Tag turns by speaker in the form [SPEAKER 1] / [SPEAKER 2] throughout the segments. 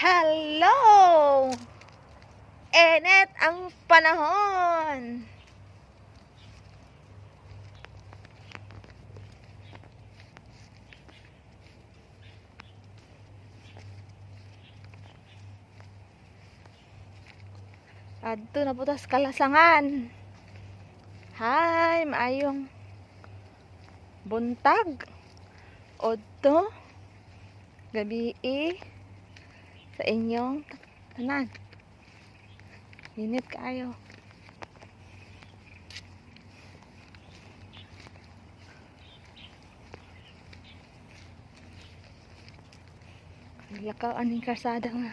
[SPEAKER 1] Hello! Enet ang panahon! Adto na putas kalasangan. Hi, maayong buntag. Odto gabi sa inyong tanan. Init kayo. Lakaw aning karsada nga.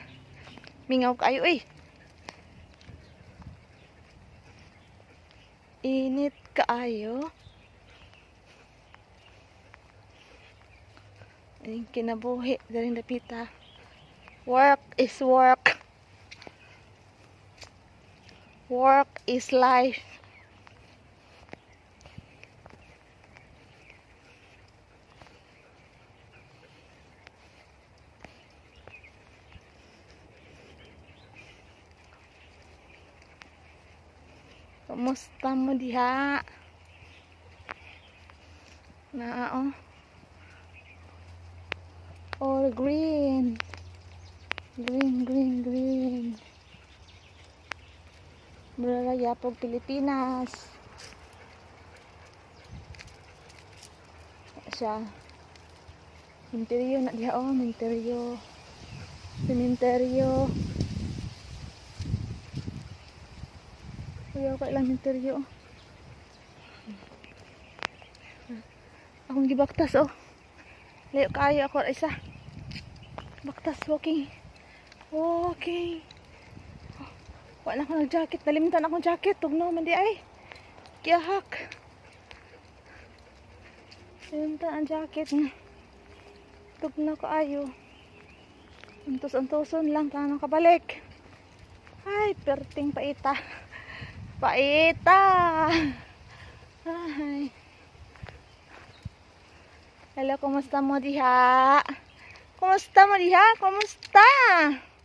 [SPEAKER 1] Mingaw kayo eh. Init kaayo. Aning kinabuhi dari napita. Work is work. Work is life. Kumusta mo diha? Na oh. All green green, green. Pag Pilipinas. Siya. Interior na diha oh, interior. Cementerio. Kuya ko ilang interior. Akong gibaktas oh. Layo kayo ako isa. Baktas walking. Walking. Wala ko nag-jacket. Nalimutan akong jacket. Tugno man di ay. Kiyahak. Nalimutan ang jacket na. Tugno ko ayo. Antos-antoson lang. Tanong kabalik. Ay, perting paita. Paita. Ay. Hello, kumusta mo diha? Kumusta mo diha? Kumusta? Kumusta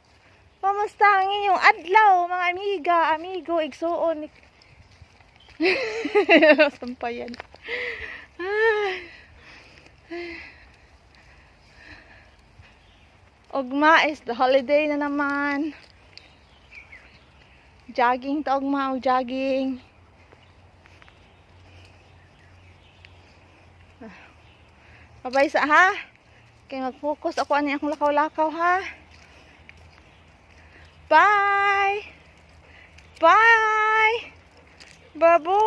[SPEAKER 1] ang inyong adlaw, mga amiga, amigo, igsuon. Sampayan. Ay. Ugma is the holiday na naman. Jogging ta ugma, og jogging. Babay sa ha? Kaya mag-focus ako ano akong lakaw-lakaw ha? Bye! Bye! Babu!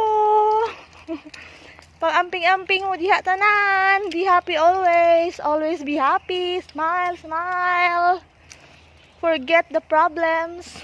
[SPEAKER 1] Pag amping-amping mo diha tanan. Be happy always. Always be happy. Smile, smile. Forget the problems.